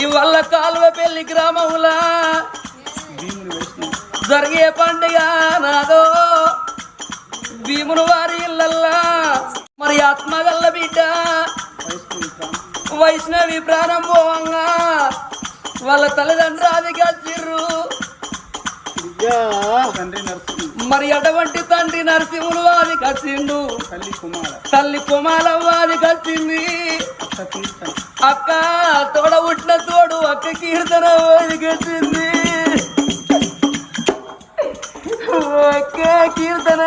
ఇవల్ల కాలువ పెళ్ళి గ్రామములా. జరిగే పండుగ నాదో. భీముని వారి ఇళ్ళల్లా. మరి ఆత్మగల్ల బిడ్డ. వైష్ణవి ప్రారంభంగా వాళ్ళ తల్లిదండ్రులు అది నరసింహ మరి అటువంటి తండ్రి నరసింహులు అది కలిసిండు తల్లి కుమార. తల్లి కుమాలవ్వ అది కలిసింది అత్త కీర్తన. అక్క తోడ పుట్టిన తోడు అక్క కీర్తన అది కలిసింది అక్క కీర్తన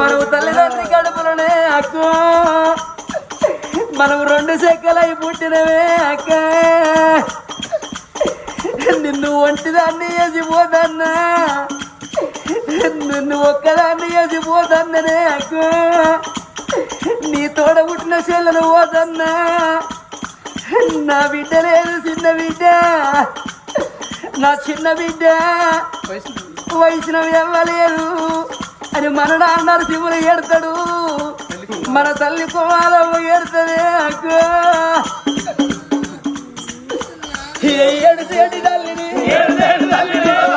మనం తల్లిదండ్రి గడుపులనే అక్క. మనం రెండు సెక్కలై పుట్టినవే అక్క. నిన్ను ఒంటిదాన్ని వేసిపోదన్నా నిన్ను ఒక్కదాన్ని వేసిపోదన్ననే అక్క నీ తోడ పుట్టిన చెల్లెలు పోదన్నా నా బిడ్డ లేదు చిన్న బిడ్డ. నా చిన్న బిడ్డ వైష్ణవి వైష్ణవి అని మన అన్నారు శివుడు ఏడతాడు. మన తల్లి కుమారం ఏడుతుంది అక్క ఏడు ఏడు తల్లిని. ఏడు ఏడు తల్లిని.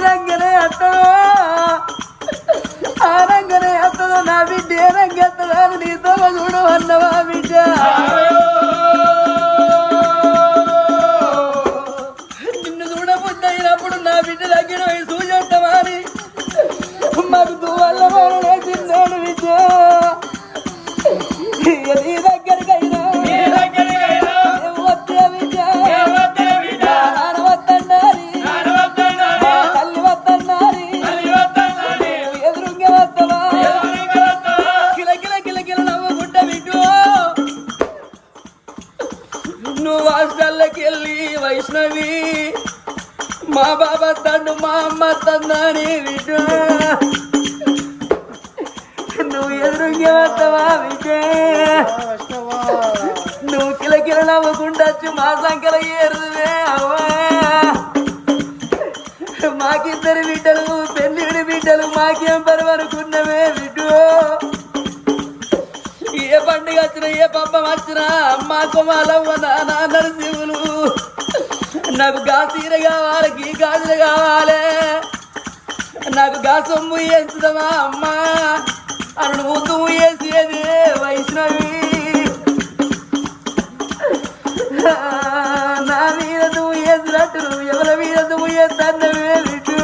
రంగనే అత్తదో ఆ రంగనే అత్తదో నా బిడ్డ ఏ రంగెత్తదో అని నీతో చూడు అన్నవా బిడ్డ? నిన్ను చూడబుద్ధి అయినప్పుడు నా బిడ్డ దగ్గర పోయి అని? మాకు దువ్వల్ల చిన్నాడు బిడ్డ. నాకు గా సీర కావాలి గీ గాజులు కావాలి. నాకు గా సొమ్ము ఎంచుదమా అమ్మా? అను ముందు వేసేది వైష్ణవి. నా మీద నువ్వు వేసినట్టు నువ్వు ఎవరి మీద నువ్వు వేస్తాన్నవే బిడ్డు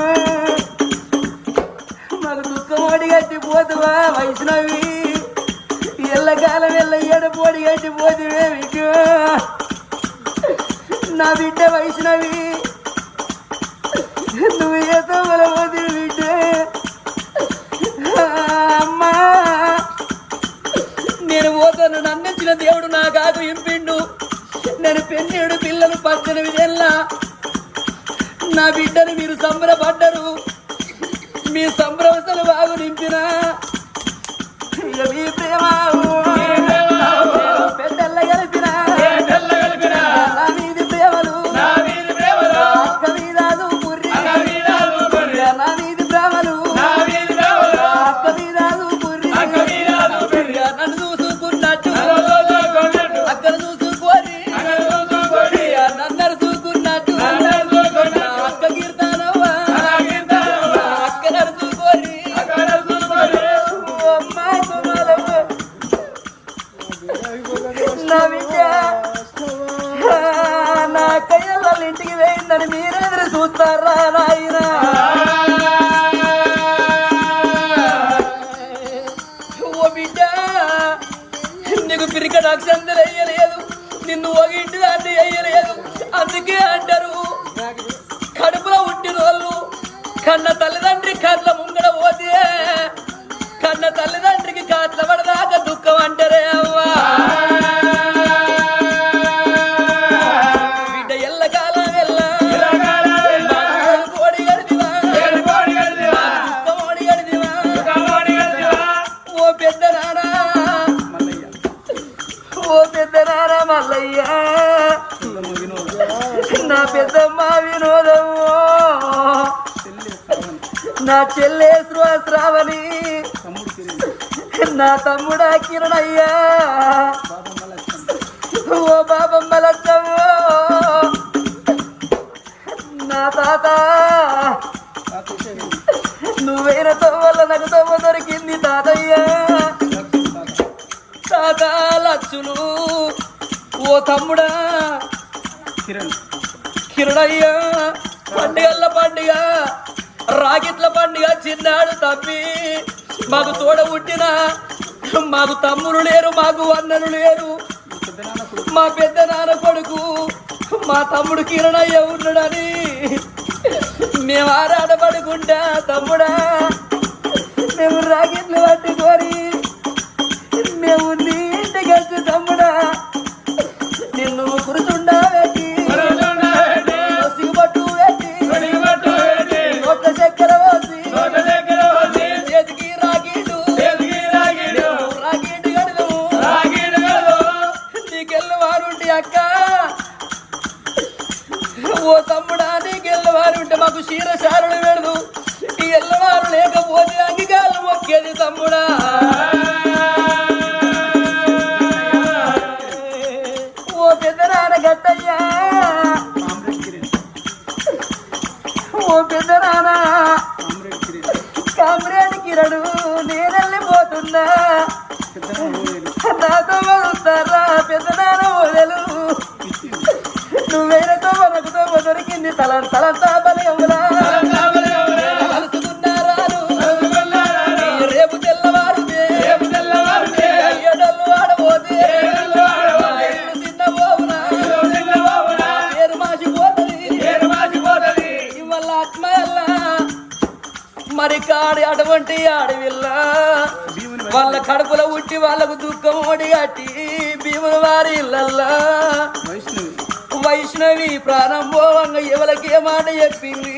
మాకు దుఃఖం ఓడి కట్టి పోతువా వైష్ణవి? ఎల్లకాలం ఎల్ల ఏడపోడి కట్టి పోతువే బిడ్డు నా బిడ్డ వైష్ణవి. నువ్వు ఏదో మన బిడ్డ? అమ్మా. నేను పోతాను నన్నించిన దేవుడు నా కాకు ఇంపిండు నేను పెన్నేడు పిల్లలు పచ్చని విధంలా నా బిడ్డని మీరు సంబరపడ్డరు. మీ సంభ్రమసలు బాగు నింపిన. ఇక మీ ప్రేమ కిరణయ్యా ఓ బాబమ్మ లచ్చవ్వో నా తాత నువ్వైన తవ్వల నాకు తవ్వ దొరికింది తాతయ్య. తాత లచ్చులు ఓ తమ్ముడా. కిరణ్ కిరణయ్య పండుగల పండుగ రాకెట్ల పండుగ చిన్నాడు తప్పి. మాకు తోడ పుట్టిన మాకు తమ్ముడు లేరు మాకు అన్నలు లేరు. మా పెద్ద నాన్న కొడుకు మా తమ్ముడు కిరణయ్య ఉన్నాడని మేము ఆరాధపడుకుంటా తమ్ముడా. మేము రాకెట్లు పట్టుకొని మేము ఆత్మ ఎల్లా మరి కాడి అటువంటి ఆడవిల్ల. భీముని వాళ్ళ కడుపులో ఉట్టి వాళ్ళకు దుఃఖం ఓడి కట్టి భీముల వారి ఇళ్ళల్లా వైష్ణవి వైష్ణవి ప్రాణం పోవంగా ఎవరికి మాట చెప్పింది?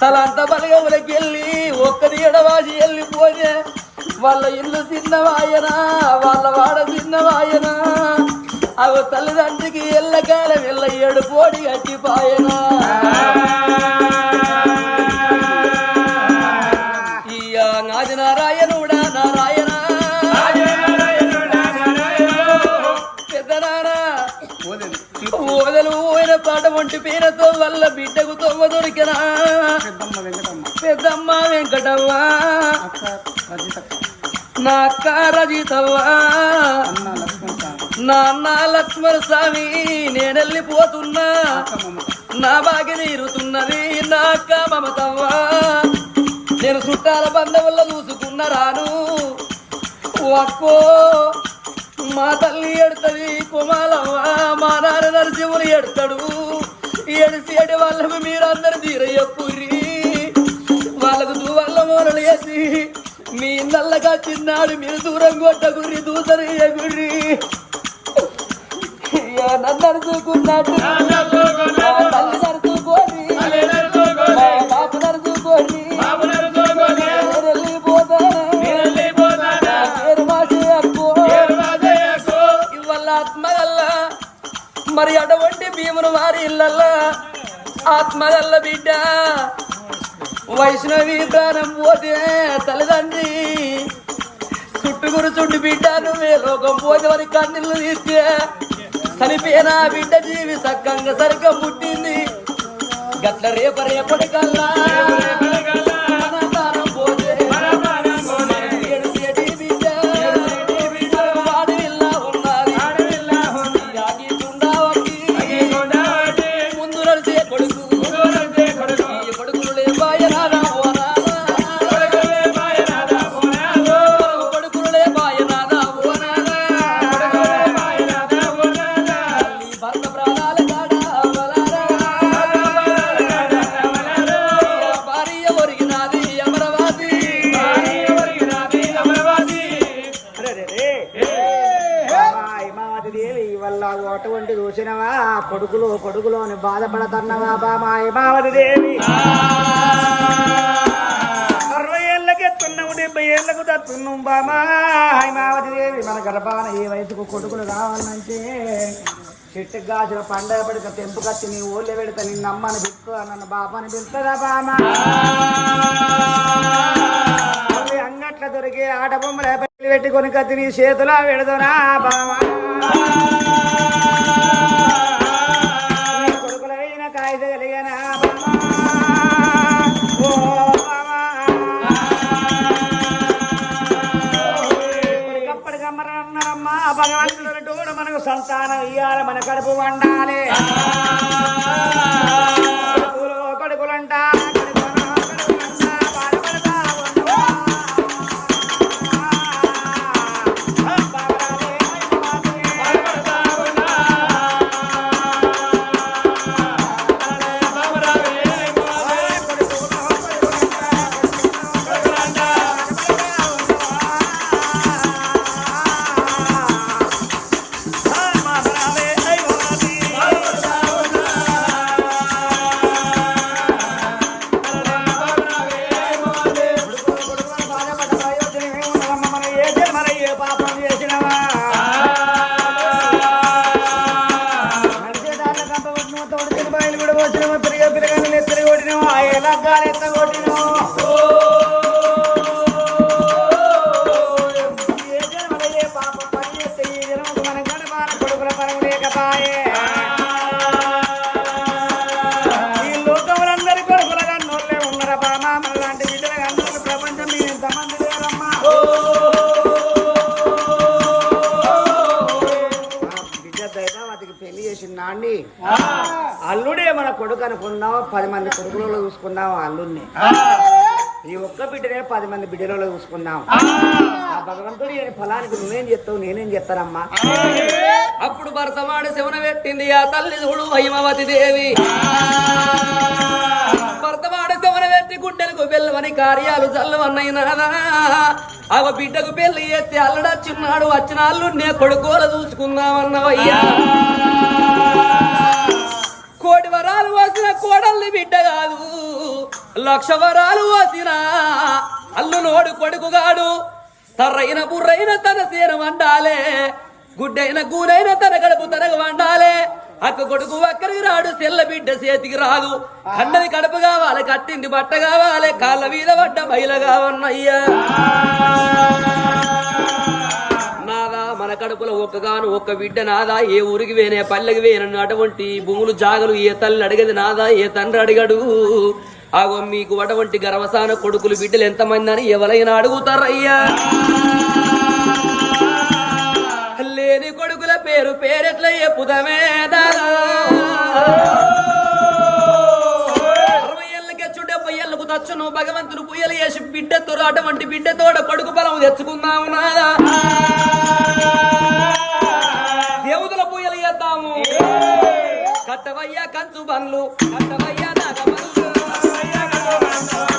తలంత బలగవులకి వెళ్ళి ఒక్కది ఎడవాసి వెళ్ళిపోతే వాళ్ళ ఇల్లు చిన్నవాయన వాళ్ళ వాడ చిన్నవాయన. అవి తల్లిదండ్రికి ఎల్లకాలం వెళ్ళ ఏడు కోడి కట్టిపాయనా దొరికినా పెద్దమ్మ వెంకటవ్వ అక్క నా అక్క రజితవ్వ అన్న లక్ష్మణ్ స్వామి నేనెళ్ళిపోతున్నా. అక్క నా బాగి తీరుతున్నది నా అక్క మమతవ్వ నేను చుట్టాల బంధువుల చూసుకున్న రాను. ఒక్కో మా తల్లి ఎడతది కుమాలవ్వ మా నాన్న నరసింహుని ఎడతాడు. ఎడిసి ఎడి వాళ్ళకు మీరందరు తీరయ్యప్పురి వాళ్ళకు దూవల్ల మూలలు వేసి మీ ఇళ్ళగా చిన్నాడు మీరు దూరం కొట్టగుర్రి దూసరయ్య గుర్రి నన్ను అరుచుకున్నట్టు వారి ఇళ్ళల్లా బిడ్డ. వైష్ణవి ప్రాణం పోతే తల్లిదండ్రి. చుట్టుగురు చుట్టు బిడ్డ నువ్వే లోకం పోతే వారి కన్నీళ్ళు తీస్తే. చనిపోయిన బిడ్డ జీవి సక్కంగా సరిగ్గా పుట్టింది. గట్ల రేప రేపటి కల్లా. చెట్టుకు కాసిన పండగ పడిక తెంపు కత్తి నీ ఊళ్ళో పెడతా నిన్ను అమ్మని పెట్టుకో నన్ను బాబాని పిలుస్తుందా బామా అంగట్ల దొరికి ఆట బొమ్మల పెళ్ళి పెట్టుకొని కత్తి నీ చేతిలో పెడదునా బామా సంతానం ఇయ్యాల మన కడుపు వండాలి. పది మంది కొడుకులలో చూసుకున్నాం ఆ అల్లుడిని ఈ ఒక్క బిడ్డనే పది మంది బిడ్డలలో చూసుకున్నాం ఆ. భగవంతుడు ఈయన ఫలానికి నువ్వేం చెప్తావు నేనేం చెప్తానమ్మా? అప్పుడు భరతమాడు శవన పెట్టింది ఆ తల్లి చూడు హైమవతి దేవి. భరతమాడు శవన పెట్టి గుండెలకు బెల్లమని కార్యాలు చల్లవన్నైనా అవ బిడ్డకు పెళ్ళి ఎత్తి అల్లడచ్చున్నాడు వచ్చిన అల్లుడినే కొడుకోల చూసుకుందామన్నవయ్యా. కోటి వరాలు పోసిన కోడల్ని బిడ్డ కాదు. లక్ష వరాలు పోసిన అల్లు నోడు కొడుకుగాడు. తర్రైన బుర్రైన తన సీన వండాలే. గుడ్డైన గూనైన తన గడుపు తనకు వండాలే. అక్క కొడుకు అక్కడికి రాడు సెల్ల బిడ్డ చేతికి రాదు. కన్నది కడుపు కావాలి కట్టింది బట్ట కావాలి కాళ్ళ మీద పడ్డ మహిళ కావన్నయ్యా. కడుపులో ఒక్కగాను ఒక్క బిడ్డ నాదా? ఏ ఊరికి వేనే పల్లెకి వేనన్ను అటువంటి భూములు జాగలు ఏ తల్లి అడిగేది నాదా? ఏ తండ్రి అడిగాడు? ఆగో మీకు అటువంటి గర్వసాన కొడుకులు బిడ్డలు ఎంతమంది అని ఎవరైనా అడుగుతారయ్యా. లేని కొడుకుల పేరు పేరెట్ల చెప్పుదమే దాదా డెబ్బై తచ్చును భగవంతుడు పుయ్యలు చేసి బిడ్డతో అటువంటి బిడ్డతోడ కొడుకు బలం తెచ్చుకుందాము నాదా. దేవుతుల పుయ్యలు చేద్దాము కట్టవయ్యా కంచు బండ్లు కట్టవయ్యా నాగ ఆ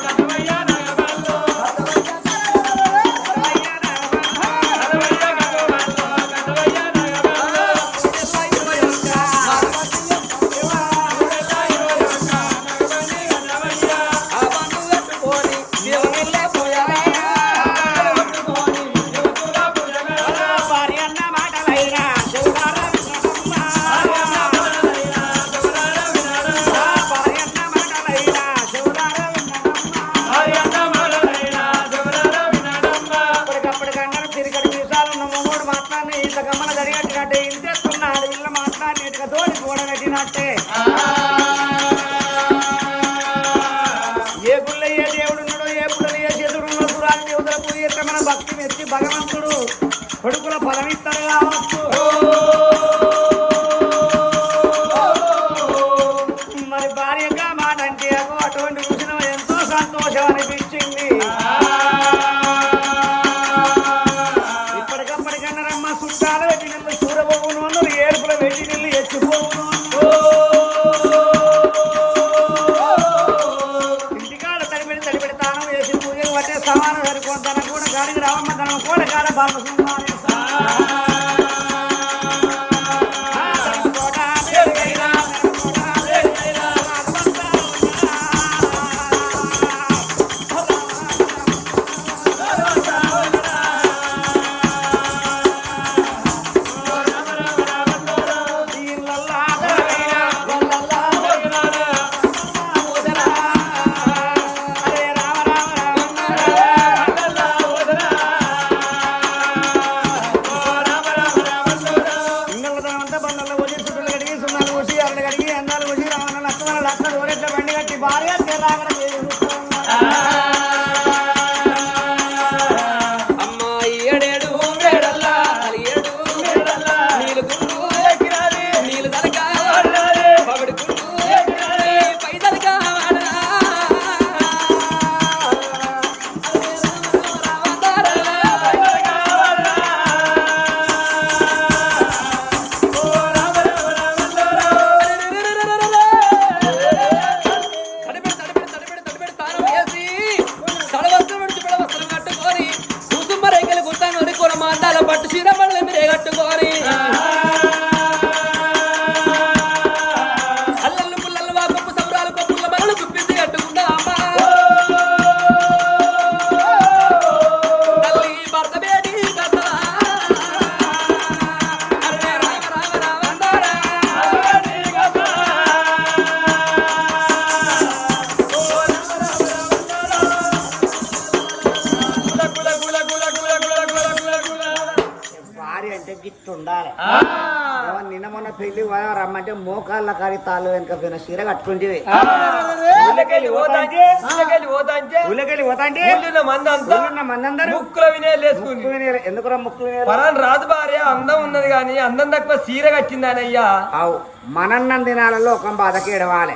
వినే లేసుకుంది ముక్కు వినేరు. ఎందుకురా ముక్కు వినేరు? పరాన్ రాజు భార్య అందం ఉన్నది గాని అందం తక్కువ సీర కట్టిందానయ్యా. అవు మనన్నం దినాలలో ఒక బాధకి ఎడవాలి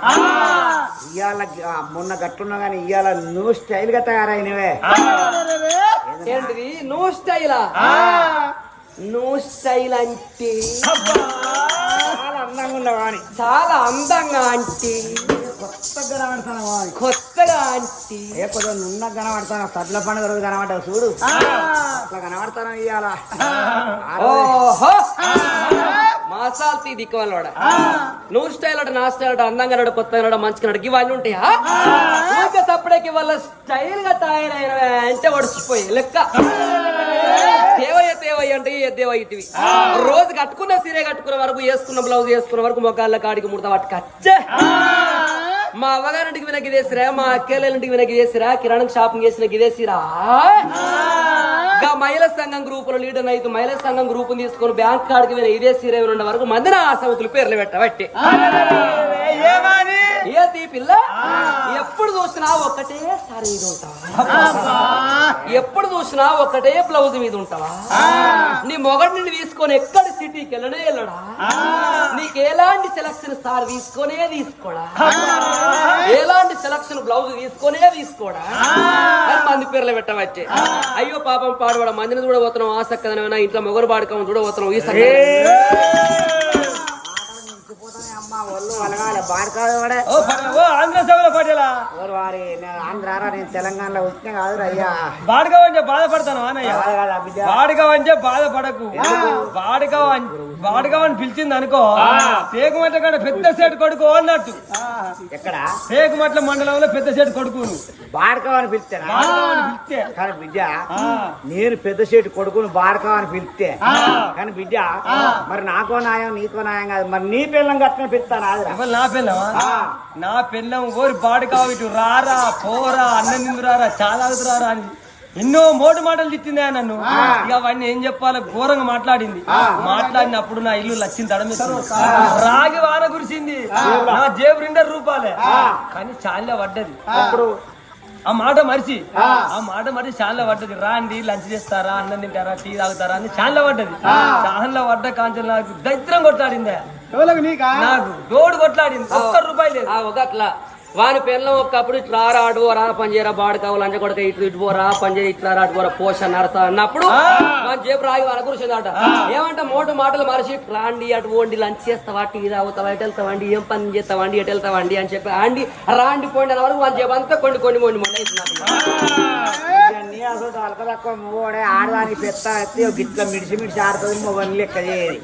ఇవాళ మొన్న గట్టున్నా కానీ ఇవాళ నువ్వు స్టైల్గా తయారైనవే ఏంటిది? నువ్వు స్టైలా? నువ్వు స్టైల్ అంటే చాలా అందంగా ఉన్నావా అని చాలా అందంగా అంటే కొత్తగా కనబడతాను అని కొత్తగా అంటే ఏ కొద్దిగా నున్న కనబడతాను సడ్ల పండుగ రోజు కనబడతావు చూడు. అట్లా కనబడతాను ఇవాళ ఓహో. మాసాలు తీ దిక్కువల్లవాడ నువ్వు స్టైల్ అట నా స్టైల్ అట అందంగా నడు కొత్తగా నడు మంచిగా నడు ఇవన్నీ ఉంటాయా? ఇంకా సప్పుడేకి వాళ్ళ స్టైల్గా తయారైన అంటే ఒడిచిపోయి లెక్క. తేవయ్య తేవయ్య అంటే దేవయ్య ఇటివి? రోజు కట్టుకున్న సీరే కట్టుకున్న వరకు వేసుకున్న బ్లౌజ్ వేసుకున్న వరకు మొగాళ్ళ కాడికి ముడత వాటికి అచ్చే మా అవ్వగారింటికి వినకి చేసిరా మా అక్కలంటికి వినకి చేసిరా కిరాణం షాపింగ్ చేసిన గిదేసిరా గా మహిళా సంఘం గ్రూపులో లీడర్ అయితే మహిళా సంఘం గ్రూప్ తీసుకొని బ్యాంక్ కాడికి వెళ్ళి ఇదే సీరే ఉన్న వరకు మంది ఆ సౌతులు పేర్లు పెట్టబట్టి ఏది పిల్ల? ఎప్పుడు చూసినా ఒకటే సారీ మీద ఉంటావా? ఎప్పుడు చూసినా ఒకటే బ్లౌజ్ మీద ఉంటావా? నీ మొగడిని తీసుకొని ఎక్కడ సిటీకి వెళ్ళనే వెళ్ళడా? నీకు ఎలాంటి సెలక్షన్ సార్ తీసుకొనే తీసుకోడా? ఎలాంటి సెలక్షన్ బ్లౌజ్ తీసుకొనే తీసుకోడా? అని మంది పేర్లు పెట్టవచ్చే అయ్యో పాపం. పాడవాడ మందిని చూడబోతున్నాం. ఆసక్తి ఇంట్లో మొగరు పాడుకోమని చూడబోతున్నాం. ఈ సక్క తెలంగాణలో వచ్చిన కాదు అయ్యా. బాడగా అంటే బాధపడతాను బాడగా అంటే బాధపడకు. బాడగా బాడగా అని పిలిచింది అనుకో తేగుమట్ల కాడ పెద్ద సేటు కొడుకు అన్నట్టు. ఎక్కడ? తేగుమట్ల మండలంలో పెద్ద సేటు కొడుకు. బాడకావని పిలిస్తే కానీ బిడ్డ ఆ. నేను పెద్ద చెట్టు కొడుకుని బాడకావని పిలిస్తే. కానీ బిడ్డ మరి నాకో న్యాయం నీకో న్యాయం కాదు. మరి నీ పిల్లం కట్టుకుని పిలుస్తాను నా పిల్లవా ఆ. నా పిల్లం ఓరి బాడగా ఇటు రారా పోరా అన్నం తిందురారా చాలా అవుతురారా అని ఎన్నో మోటు మాటలు తిట్టిందా నన్ను. ఇక అవన్నీ ఏం చెప్పాలో ఘోరంగా మాట్లాడింది. మాట్లాడినప్పుడు నా ఇల్లు లచ్చింది తడమిస్తుంది రాగి వాన కురిసింది. నా జేబు రెండు రూపాయలే కానీ చాలా పడ్డది. ఆ. మాట మరిచి. ఆ. మాట మరిచి చాలా పడ్డది. రాండి లంచ్ చేస్తారా అన్నం తింటారా టీ తాగుతారా అని చాలా పడ్డది. చాలా పడ్డ కాంచెలు నాకు దరిద్రం కొట్లాడిందే. నాకు? దోడు కొట్లాడింది. ఒక్క రూపాయి లేదు. ఒక అట్లా వాని పిల్లలు ఒక్కప్పుడు ఇట్లా రా అటు పోరా పని చేయరా బాడు కావాలి లంచ కొడక ఇటు ఇటు పోరా పని చేయ ఇట్లా రా అటు పోరా పోష నరస అన్నప్పుడు మన జేబు రాగి వాళ్ళ కూర్చుందట. ఏమంట మోటు మాటలు మనిషి రాండి అటు పోండి లంచ్ చేస్తావా టీ తాగుతావా ఎటు వెళ్తావండి ఏం పని చేస్తావండి ఎటు వెళ్తావండి అని చెప్పి అండి రాండి పోండి అన్న వరకు వాళ్ళ జేబు అంతా కొన్ని కొన్ని మొండి మొండి అసలు తక్కువ ఆడదానికి పెద్ద గిట్ల మిడిసి మిడిసి ఆడుతుంది మొగని లెక్క చేయదు.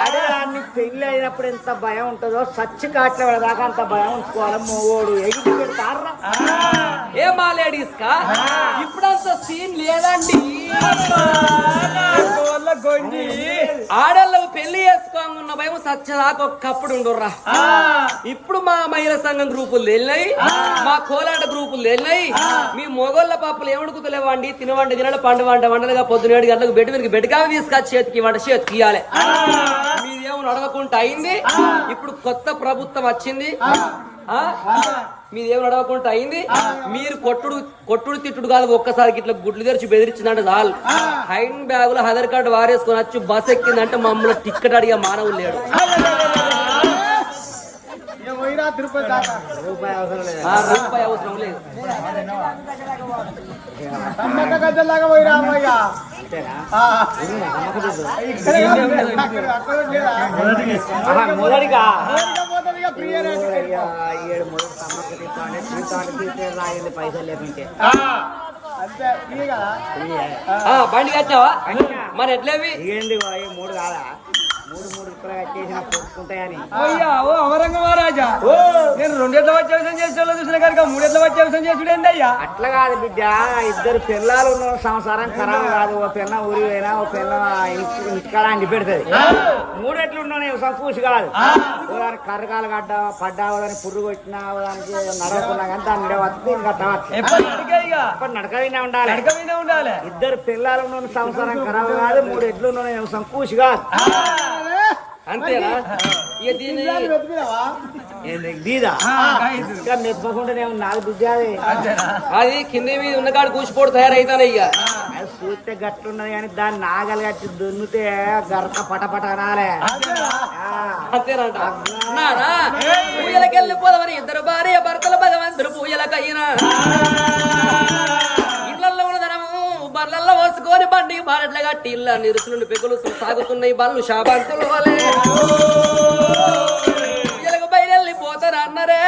ఆడదాన్ని పెళ్ళి అయినప్పుడు ఎంత భయం ఉంటుందో సచ్చి కాట్ల దాకా అంత భయం ఉంచుకోవాలి. మొగోడు ఎగిరి పెడతారా? ఏ మా లేడీస్ కా? ఇప్పుడంత సీన్ లేదండి. గొంజి ఆడళ్ళకు పెళ్ళి చేసుకోనున్న భయం సచ్చదాకా ఒక్కప్పుడు ఉండుర్రా. ఇప్పుడు మా మహిళా సంఘం గ్రూపులు వెళ్ళినాయి మా కోలాట గ్రూపులు వెళ్ళినాయి మీ మొగోళ్ళ పాపలు ఏమడుకుతలేవండి తినవండి తినడు పండు వంట వంటలుగా పొద్దున ఏడు గంటలకు బెడ్ మీద బెడ్కావి తీసుకొచ్చి చేతికి వంట చేతికి ఇవ్వాలి మీదేమో నడవకుండా అయింది? ఇప్పుడు కొత్త ప్రభుత్వం వచ్చింది? మీదేమో నడవకుండా అయింది? మీరు కొట్టుడు కొట్టుడు తిట్టుడు కాదు ఒక్కసారి ఇట్లా గుడ్లు తెరిచి బెదిరించిందంటే చాలు. హైన్ బ్యాగులో ఆధార్ కార్డు వారేసుకొని వచ్చి బస్ ఎక్కిందంటే మమ్మల్ని టిక్కెట్ అడిగే మానవులు లేడు. రూపాయి అవసరం లేదు. ఆ రూపాయి అవసరం లేదు. సమ్మక్క గద్దెలాగా అమ్మయ్య మొదటిగా ఏడు మొదటి రాయింది పైసలు లేకుంటే. బండి కట్టావా? మరి ఎట్లేవి? మూడు కాదా? మూడు మూడు ఓ అమరంగ మహారాజా నేను వచ్చే చూసిన కనుక వచ్చే చేసుడేంది అయ్యా అట్లా కాదు బిడ్డ ఇద్దరు పిల్లలు ఉన్న సంసారం ఖరాబ్ కాదు. ఓ పిల్ల ఊరి పోయినా ఓ పిల్ల ఇంటి ఇంటికాడ అండి పెడుతుంది. మూడెట్లు ఉన్నాయి సంపూసి కాదు. దానికి కర్రకాలు గడ్డ పడ్డా పుర్రు కొట్టినా దానికి నడవకున్నా కానీ దాన్ని వస్తుంది ఇంకా నడికే వినే ఉండాలి. నడక ఉండాలి. ఇద్దరు పిల్లలు ఉన్న సంసారం ఖరాబ్ కాదు మూడు ఎట్లు ఉన్నాయి సంపూసి కాదు. అంతేనా? ఇక దీదా ఇంకా మెప్పకుండానే నాలుగు బిడ్డ అది. అది కింద మీద ఉన్న కాడు కూచిపోడు తయారైతానే ఇక. చూస్తే గట్లున్నది కానీ దాన్ని నాగలు కట్టి దున్నుతే గరక పటపట అనాలే ఆ. అంతేనంట నానా పూజలకి వెళ్ళిపోదామని ఇద్దరు భార్య భర్తల భగవంతుడు పూజలకైనా బర్లల్లో పోసుకొని బండి బారెట్ల కట్టి ఇళ్ళ నిరుసులు పెగులు సాగుతున్నాయి. బళ్ళు షాబంతులు వలే పూజలకు బయలుపోతారు అన్నరే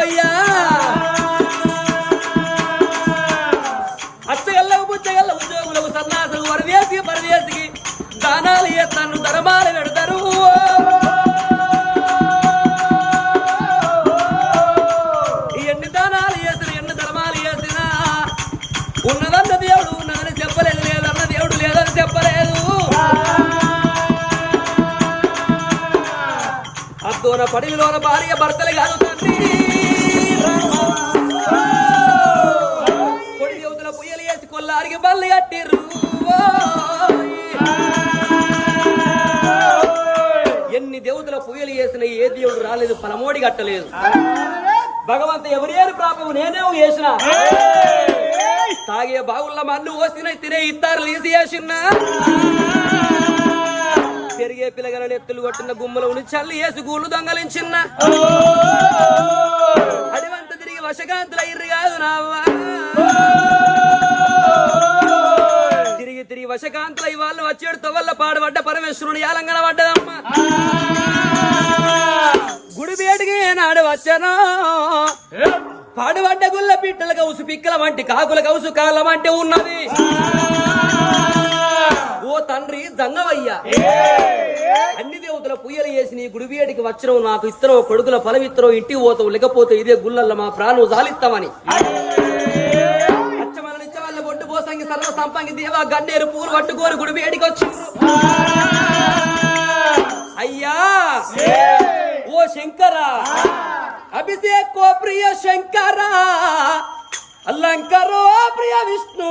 మీద మన్నువయ్యా అచ్చగల్లకు ఉద్యోగులకు సన్నాసులు వరవేసి పరవేసికి దానాలు చేస్తాను ధర్మాలు పెడతారు. ఎన్ని దానాలు చేసిన ఎన్ని ధర్మాలు చేసినా ఉన్నదంత దేవుడు ఉన్నదని చెప్పలేదు లేదన్న దేవుడు లేదని చెప్పలేదు. అద్దోన పడిలోన భార్య భర్తలు కాదు దేవుడు రాలేదు పనమోడి కట్టలేదు. భగవంత ఎవరేరు ప్రాపము నేనే చేసిన. తాగే బాగుల్ల మన్ను పోసిన తినే ఇత్తారు లీసి చేసిన పెరిగే పిల్లగల నెత్తులు కొట్టిన గుమ్మలో ఉండి చల్లి వేసి గూళ్ళు దొంగలించిన. అడివంత తిరిగి వశకాంతుల ఇర్రి కాదు నావ్వా. తిరిగి తిరిగి వశకాంతుల ఇవాళ్ళు వచ్చేడుతో వల్ల పాడుపడ్డ పరమేశ్వరుని యాలంగన పడ్డదమ్మా. గుడి బేటికి నాడు వచ్చను? పాడుబడ్డ గుల్ల పిట్టల కౌసు పిక్కల వంటి కాకుల కౌసు కాళ్ళ వంటి ఉన్నది. ఓ తండ్రి దంగవయ్యా అన్ని దేవతల పుయ్యలు వేసి నీ గుడి వేడికి వచ్చినవు నాకు ఇత్తనం కొడుకుల ఫలమిత్తనం ఇంటికి పోతావు లేకపోతే ఇదే గుళ్ళల్లో మా ప్రాణం జాలిస్తామని అచ్చమల నిచ్చవల్ల బొడ్డు పోసంగి సర్వ సంపంగి దేవా గన్నేరు పూలు పట్టుకోరు గుడి వేడికి వచ్చిండ్రు అయ్యా. ఓ శంకరా. అభిషేక్ ఓ ప్రియ శంకరా. అలంకరో ప్రియ విష్ణు